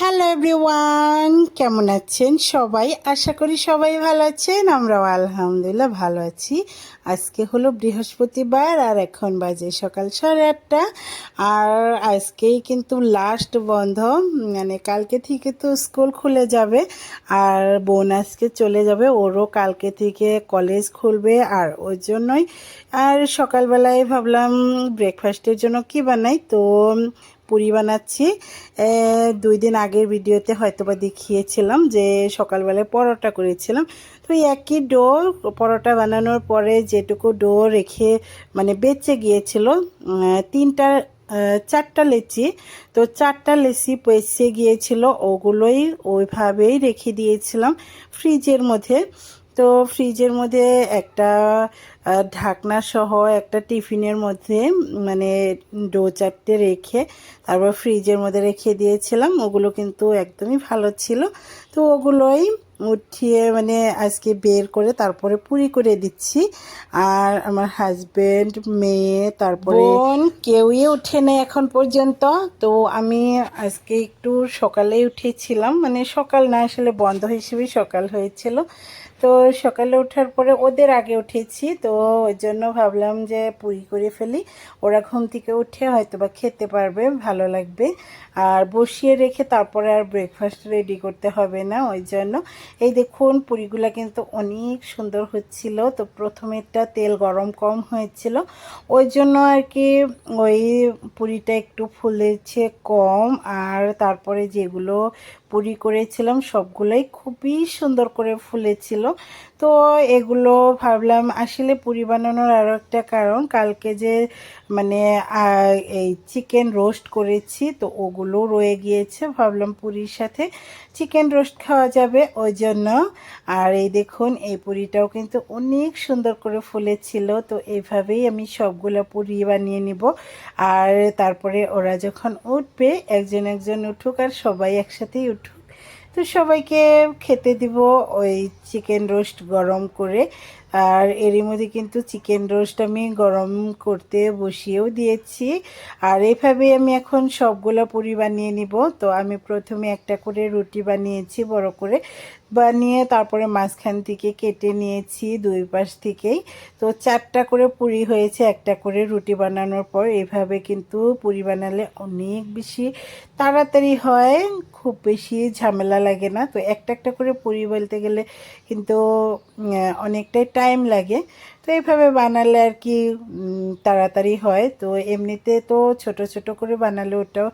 Hello everyone কেমন আছেন সবাই? আশা করি সবাই ভালো আছেন। আমরাও আলহামদুলিল্লাহ ভালো আছি। আজকে হলো বৃহস্পতিবার আর এখন বাজে সকাল সাড়ে আটটা। আর আজকেই কিন্তু লাস্ট বন্ধ। মানে কালকে থেকে তো স্কুল খুলে যাবে। আর বোন আজকে চলে যাবে। ওরও কালকে থেকে কলেজ খুলবে। আর ওর জন্যই আর সকালবেলায় ভাবলাম ব্রেকফাস্টের জন্য কি বানাই? তো পুরি বানাচ্ছি। দুই দিন আগের ভিডিওতে হয়তো বা দেখিয়েছিলাম যে সকালবেলায় পরোটা করেছিলাম। তো একই ডো পরোটা বানানোর পরে যেটুকু ডো রেখে মানে বেঁচে গিয়েছিল তিনটা চারটা লেচি। তো চারটা লেচি পেঁচে গিয়েছিল, ওগুলোই ওইভাবেই রেখে দিয়েছিলাম ফ্রিজের মধ্যে। তো ফ্রিজের মধ্যে একটা ঢাকনা সহ একটা টিফিনের মধ্যে মানে ডো চারটে রেখে তারপর ফ্রিজের মধ্যে রেখে দিয়েছিলাম। ওগুলো কিন্তু একদমই ভালো ছিল। তো ওগুলোই উঠিয়ে মানে আজকে বের করে তারপরে পুরি করে দিচ্ছি। আর আমার হাজব্যান্ড মেয়ে, তারপরে বোন কেউই ওঠে নেই এখন পর্যন্ত। তো আমি আজকে একটু সকালেই উঠেছিলাম। মানে সকাল না আসলে বন্ধ হিসেবে সকাল হয়েছিল। তো সকালে ওঠার পরে ওদের আগে উঠেছি, তো ওই জন্য ভাবলাম যে পুরি করে ফেলি। ওরা ঘুম থেকে উঠে হয়তো বা খেতে পারবে, ভালো লাগবে। আর বসিয়ে রেখে তারপরে আর ব্রেকফাস্ট রেডি করতে হবে না, ওই জন্য। এই দেখুন, পুরিগুলা কিন্তু অনেক সুন্দর হচ্ছিল। তো প্রথমেরটা তেল গরম কম হয়েছিল। ওই জন্য আর কি ওই পুরিটা একটু ফুলেছে কম। আর তারপরে যেগুলো পুরি করেছিলাম, সবগুলোই খুবই সুন্দর করে ফুলেছিল। তো এগুলো ভাবলাম আসলে পুরি বানানোর আরও একটা কারণ, কালকে যে মানে এই চিকেন রোস্ট করেছি, তো ওগুলো রয়ে গিয়েছে, ভাবলাম পুরির সাথে। চিকেন রোস্ট খাওয়া যাবে ওই জন্য আর এই দেখুন, এই পুরিটাও কিন্তু অনেক সুন্দর করে ফুলেছিল, তো এইভাবেই আমি সবগুলো পুরি বানিয়ে নিব। আর তারপরে ওরা যখন উঠবে, একজন একজন উঠুক আর সবাই একসাথেই উঠুক। তো সবাইকে খেতে দিব ওই চিকেন রোস্ট গরম করে। আর এরই মধ্যে কিন্তু চিকেন রোস্ট আমি গরম করতে বসিয়েও দিয়েছি। আর এইভাবে আমি এখন সবগুলো পুরি বানিয়ে নিব। তো আমি প্রথমে একটা করে রুটি বানিয়েছি, বড় করে বানিয়ে তারপরে মাঝখান থেকে কেটে নিয়েছি দুই পাশ থেকেই। তো চারটা করে পুরি হয়েছে, একটা করে রুটি বানানোর পর এভাবে কিন্তু পুরি বানালে অনেক বেশি তাড়াতাড়ি হয়, খুব বেশি ঝামেলা লাগে না। তো একটা একটা করে পুরি বলতে গেলে কিন্তু অনেকটাই টাইম লাগে। তো এইভাবে বানালে আর কি তাড়াতাড়ি হয়। তো এমনিতে তো ছোট ছোট করে বানালে ওটাও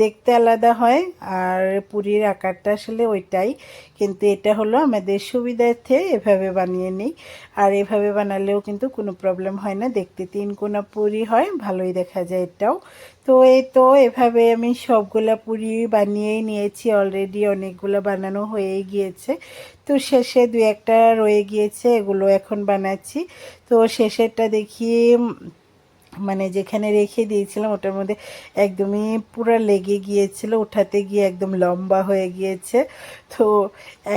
দেখতে আলাদা হয়। আর পুরীর আকারটা আসলে ওইটাই। কিন্তু এটা হলো আমাদের সুবিধার্থে এভাবে বানিয়ে নিই। আর এভাবে বানালেও কিন্তু কোনো প্রবলেম হয় না। দেখতে তিন কোনা পুরি হয়, ভালোই দেখা যায় এটাও। তো এই তো এভাবে আমি সবগুলা পুরি বানিয়েই নিয়েছি। অলরেডি অনেকগুলো বানানো হয়েই গিয়েছে। তো শেষে দু একটা রয়ে গিয়েছে, এগুলো এখন বানাচ্ছি। তো শেষেরটা দেখি মানে যেখানে রেখে দিয়েছিলাম ওটার মধ্যে একদমই পুরো লেগে গিয়েছিল, উঠাতে গিয়ে একদম লম্বা হয়ে গিয়েছে। তো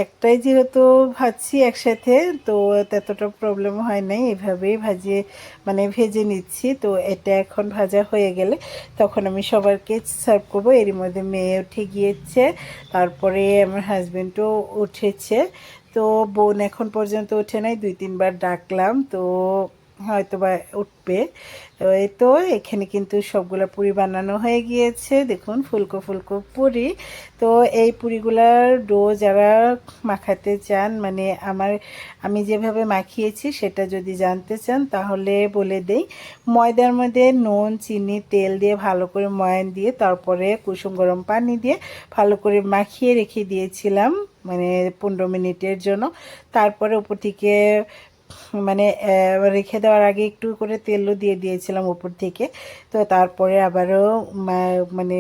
একটাই যেহেতু ভাজছি একসাথে, তো ততটা প্রবলেম হয় নাই, এভাবেই ভাজিয়ে মানে ভেজে নিচ্ছি। তো এটা এখন ভাজা হয়ে গেলে তখন আমি সবারকে সার্ভ করব। এরই মধ্যে মেয়ে উঠে গিয়েছে তারপরে আমার হাজব্যান্ডও উঠেছে। তো বোন এখন পর্যন্ত ওঠে নাই দুই তিনবার ডাকলাম তো হয়তো বা উঠবে তো এখানে কিন্তু সবগুলো পুরি বানানো হয়ে গিয়েছে। দেখুন, ফুলকো ফুলকো পুরি। তো এই পুরিগুলার ডো যারা মাখাতে চান মানে আমার, আমি যেভাবে মাখিয়েছি সেটা যদি জানতে চান, তাহলে বলে দেই, ময়দার মধ্যে নুন, চিনি, তেল দিয়ে ভালো করে ময়ান দিয়ে, তারপরে কুসুম গরম পানি দিয়ে ভালো করে মাখিয়ে রেখে দিয়েছিলাম মানে পনেরো মিনিটের জন্য। তারপরে উপর থেকে মানে রেখে দেওয়ার আগে একটু করে তেলও দিয়ে দিয়েছিলাম উপর থেকে। তো তারপরে আবারও মানে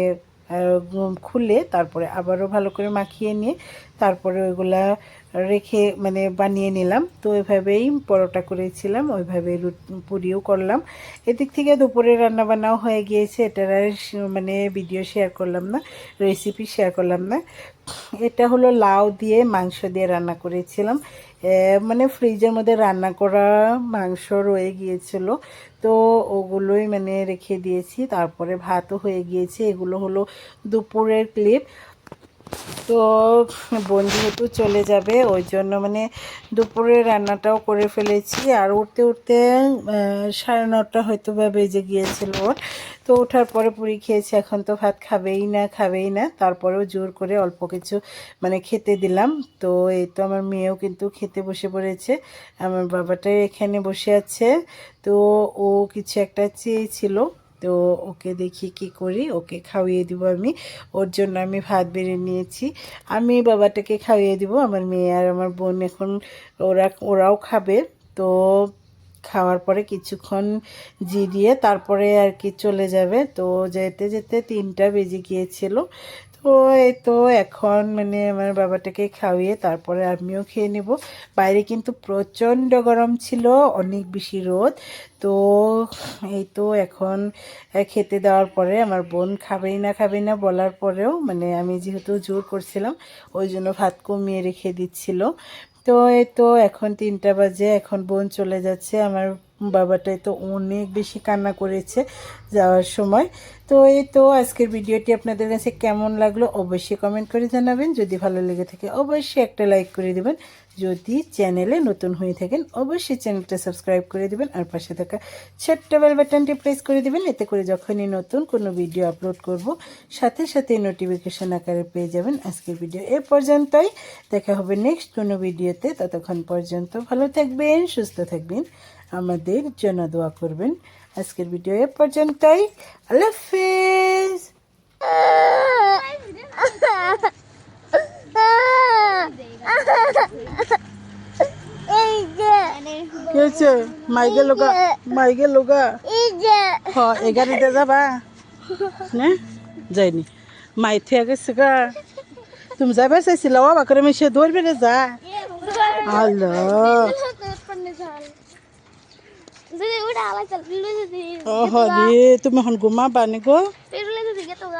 খুলে তারপরে আবারও ভালো করে মাখিয়ে নিয়ে তারপরে ওইগুলা রেখে মানে বানিয়ে নিলাম। তো ওইভাবেই পরোটা করেছিলাম, ওইভাবে পুরিও করলাম। এদিক থেকে দুপুরে রান্না বান্নাও হয়ে গিয়েছে এটার মানে ভিডিও শেয়ার করলাম না রেসিপি শেয়ার করলাম না। এটা হলো লাউ দিয়ে মাংস দিয়ে রান্না করেছিলাম। মানে ফ্রিজের মধ্যে রান্না করা মাংস রয়ে গিয়েছিল। তো ওগুলোই মানে রেখে দিয়েছি, তারপরে ভাতও হয়ে গিয়েছে। এগুলো হলো দুপুরের ক্লিপ তো বোন যেহেতু চলে যাবে, ওই জন্য মানে দুপুরে রান্নাটাও করে ফেলেছি। আর উঠতে উঠতে সাড়ে নটা হয়তো বা বেজে গিয়েছিল ওর। তো ওঠার পরে পুরি খেয়েছি, এখন তো ভাত খাবেই না খাবেই না। তারপরেও জোর করে অল্প কিছু মানে খেতে দিলাম। তো এই তো আমার মেয়েও কিন্তু খেতে বসে পড়েছে, আমার বাবাটাই এখানে বসে আছে। তো ও কিছু একটা চেয়েছিল। তো ওকে দেখি কি করি, ওকে খাওয়িয়ে দিব আমি। ওর জন্য আমি ভাত বেড়ে নিয়েছি। আমি বাবাটাকে খাওয়িয়ে দিব, আমার মেয়ে আর আমার বোন এখন ওরা, ওরাও খাবে। তো খাওয়ার পরে কিছুক্ষণ জিরিয়ে তারপরে আর কি চলে যাবে। তো যেতে যেতে তিনটা বেজে গিয়েছিল। তো এই তো এখন মানে আমার বাবাটাকে খাওয়িয়ে তারপরে আমিও খেয়ে নেব। বাইরে কিন্তু প্রচণ্ড গরম ছিল, অনেক বেশি রোদ। তো এই তো এখন খেতে দেওয়ার পরে আমার বোন খাবেই না খাবেই না বলার পরেও মানে আমি যেহেতু জোর করছিলাম, ওই জন্য ভাত কমিয়ে রেখে দিচ্ছিল। তো এই তো এখন তিনটা বাজে, এখন বোন চলে যাচ্ছে আমার বাবাটাই তো অনেক বেশি কান্না করেছে যাওয়ার সময়। তো এই তো আজকের ভিডিওটি আপনাদের কাছে কেমন লাগল অবশ্যই কমেন্ট করে জানাবেন। যদি ভালো লেগে থাকে অবশ্যই একটা লাইক করে দেবেন। যদি চ্যানেলে নতুন হয়ে থাকেন অবশ্যই চ্যানেলটা সাবস্ক্রাইব করে দেবেন আর পাশে থাকা ছোট্ট বেল বাটনটি প্রেস করে দেবেন। এতে করে যখনই নতুন কোনো ভিডিও আপলোড করব, সাথে সাথে নোটিফিকেশন আকারে পেয়ে যাবেন আজকের ভিডিও এ পর্যন্তই। দেখা হবে নেক্সট কোনো ভিডিওতে ততক্ষণ পর্যন্ত ভালো থাকবেন, সুস্থ থাকবেন। আমাদের জন্য দোয়া করবেন। আজকের ভিডিও এ পর্যন্তই। আল্লাহ হাফেজ। এই যে কি হয়েছে? মাইকে লোকা মাইকে লোকা হ এগারিতে যাবা? না, যাইনি। মাই থেকে গেছে গা। তুমি যাবে চাইছিল? বাবা করে ধরবে রে যা। আল্লাহ। udah lah, lu sendiri. Oh, di itu mohon gue mah panik gue. Sedikit tuh,